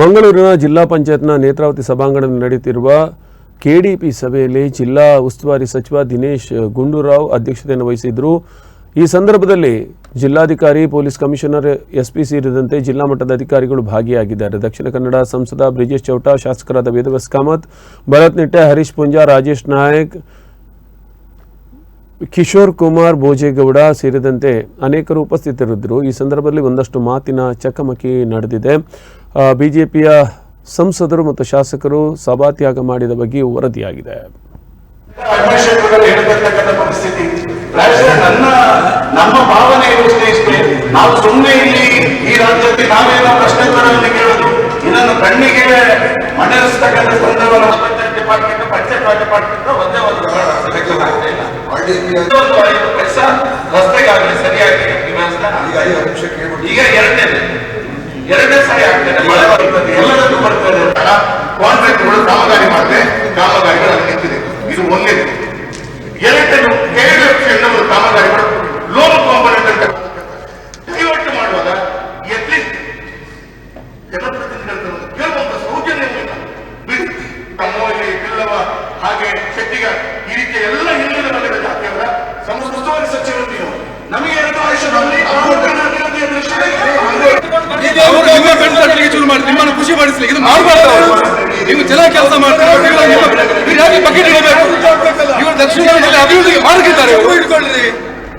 ಮಂಗಳೂರಿನ ಜಿಲ್ಲಾ ಪಂಚಾಯತ್ನ ನೇತ್ರಾವತಿ ಸಭಾಂಗಣದಲ್ಲಿ ನಡೆಯುತ್ತಿರುವ ಕೆಡಿಪಿ ಸಭೆಯಲ್ಲಿ ಜಿಲ್ಲಾ ಉಸ್ತುವಾರಿ ಸಚಿವ ದಿನೇಶ್ ಗುಂಡೂರಾವ್ ಅಧ್ಯಕ್ಷತೆಯನ್ನು ವಹಿಸಿದ್ರು ಈ ಸಂದರ್ಭದಲ್ಲಿ ಜಿಲ್ಲಾಧಿಕಾರಿ, ಪೊಲೀಸ್ ಕಮಿಷನರ್, ಎಸ್ಪಿ ಸೇರಿದಂತೆ ಜಿಲ್ಲಾ ಮಟ್ಟದ ಅಧಿಕಾರಿಗಳು ಭಾಗಿಯಾಗಿದ್ದಾರೆ. ದಕ್ಷಿಣ ಕನ್ನಡ ಸಂಸದ ಬ್ರಿಜೇಶ್ ಚೌಟ, ಶಾಸಕರಾದ ವೇದವಸ್ ಕಾಮತ್, ಭರತ್ ನಿಟ್ಟೆ, ಹರೀಶ್ ಪುಂಜಾ, ರಾಜೇಶ್ ನಾಯಕ್, ಕಿಶೋರ್ ಕುಮಾರ್ ಭೋಜೇಗೌಡ ಸೇರಿದಂತೆ ಅನೇಕರು ಉಪಸ್ಥಿತರಿದ್ದರು. ಈ ಸಂದರ್ಭದಲ್ಲಿ ಒಂದಷ್ಟು ಮಾತಿನ ಚಕಮಕಿ ನಡೆದಿದೆ. ಬಿಜೆಪಿಯ ಸಂಸದರು ಮತ್ತು ಶಾಸಕರು ಸಭಾತ್ಯಾಗ ಮಾಡಿದ ಬಗ್ಗೆಯೂ ವರದಿಯಾಗಿದೆ. ಸರಿಯಾಗಿ ಈಗ ಎರಡನೇದು. ಎರಡನೇ ಸಾರಿ ಆಗ್ತದೆ ಮಳೆ ಬರ್ತದೆ ಬರ್ತದೆ ಕಾಂಟ್ರಾಕ್ಟ್ಗಳು ಕಾಮಗಾರಿ ಮಾಡಿದ್ರೆ ಕಾಮಗಾರಿಗಳು ನಿಂತಿದೆ. ಇದು ಒಂದೇದು ಎರಡನೇದು ಕೆಎಫ್ ಎನ್ನುವ ಕಾಮಗಾರಿಗಳು ಲೋನ್ ಕಾಂಪೋನೆಂಟ್ ಅಂತ ಡೈವರ್ಟ್ ಮಾಡುವಾಗ ಹಾಗೆ ಶೆಟ್ಟಿಗ ಈ ರೀತಿಯ ಎಲ್ಲ ಹಿಂದಿನ ಜಾತಿಯವರ ಸಂಸ್ಕೃತವಾಗಿ ಸಚಿವರು ಮಾಡಿ ನಿಮ್ಮನ್ನು ಖುಷಿ ಪಡಿಸ್ಲಿಕ್ಕೆ ಇದು ಮಾಡಬಾರ್ದು. ನೀವು ಚೆನ್ನಾಗಿ ಕೆಲಸ ಮಾಡ್ತಾರೆ ನೀವು ಯಾಕೆ ಬಕೆಟ್ ಇಡಬೇಕು ಇವರು ದಕ್ಷಿಣ ಕನ್ನಡದಲ್ಲಿ ಅಭಿವೃದ್ಧಿಗೆ ಮಾರ್ಗಿದ್ದಾರೆ.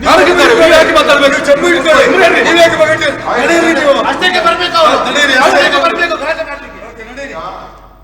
ಮಾರ್ಗಿದ್ದಾರೆ ಯಾಕೆ ಮಾತಾಡ್ಬೇಕು ನೀವು ಯಾಕೆ